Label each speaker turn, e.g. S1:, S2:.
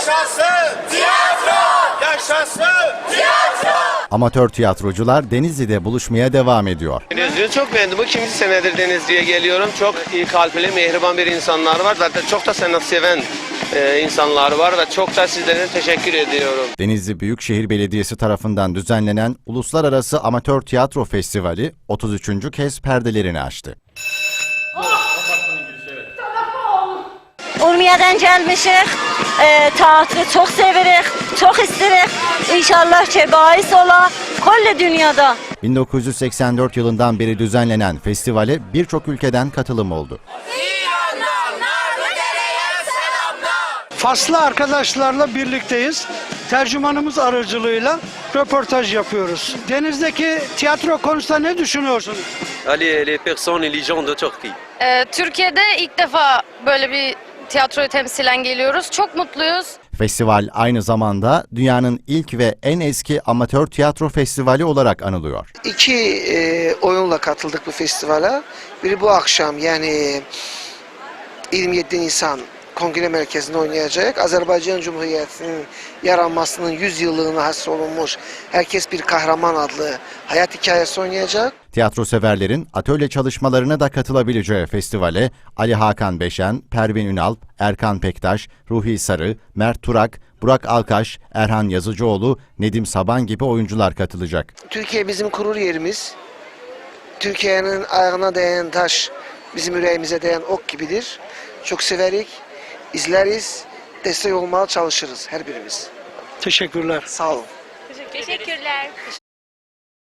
S1: Yaşasın tiyatro! Yaşasın tiyatro!
S2: Amatör tiyatrocular Denizli'de buluşmaya devam ediyor.
S3: Denizli'yi çok beğendim. Bu ikinci senedir Denizli'ye geliyorum. Çok iyi kalpli, mehriban bir insanlar var. Zaten çok da sanat seven e, insanlar var ve çok da sizlere teşekkür ediyorum.
S2: Denizli Büyükşehir Belediyesi tarafından düzenlenen Uluslararası Amatör Tiyatro Festivali 33. kez perdelerini açtı.
S4: Urmiye'den gelmişik. E, teatro çok severik, çok isterik. İnşallah ki bahis ola kolle dünyada.
S2: 1984 yılından beri düzenlenen festivale birçok ülkeden katılım oldu.
S5: Faslı arkadaşlarla birlikteyiz. Tercümanımız aracılığıyla röportaj yapıyoruz. Denizdeki tiyatro konusunda ne düşünüyorsunuz?
S6: Allez, les personnes et les gens de Turquie.
S7: Ee, Türkiye'de ilk defa böyle bir tiyatroyu temsilen geliyoruz. Çok mutluyuz.
S2: Festival aynı zamanda dünyanın ilk ve en eski amatör tiyatro festivali olarak anılıyor.
S8: İki e, oyunla katıldık bu festivale. Biri bu akşam yani 27 Nisan Kongre Merkezi'nde oynayacak. Azerbaycan Cumhuriyeti'nin yaranmasının 100 yıllığına hasrolunmuş Herkes Bir Kahraman adlı hayat hikayesi oynayacak.
S2: Tiyatro severlerin atölye çalışmalarına da katılabileceği festivale Ali Hakan Beşen, Pervin Ünal, Erkan Pektaş, Ruhi Sarı, Mert Turak, Burak Alkaş, Erhan Yazıcıoğlu, Nedim Saban gibi oyuncular katılacak.
S8: Türkiye bizim kurur yerimiz. Türkiye'nin ayağına değen taş bizim yüreğimize değen ok gibidir. Çok severik, izleriz, destek olmaya çalışırız her birimiz.
S5: Teşekkürler.
S8: Sağ olun.
S7: Teşekkürler.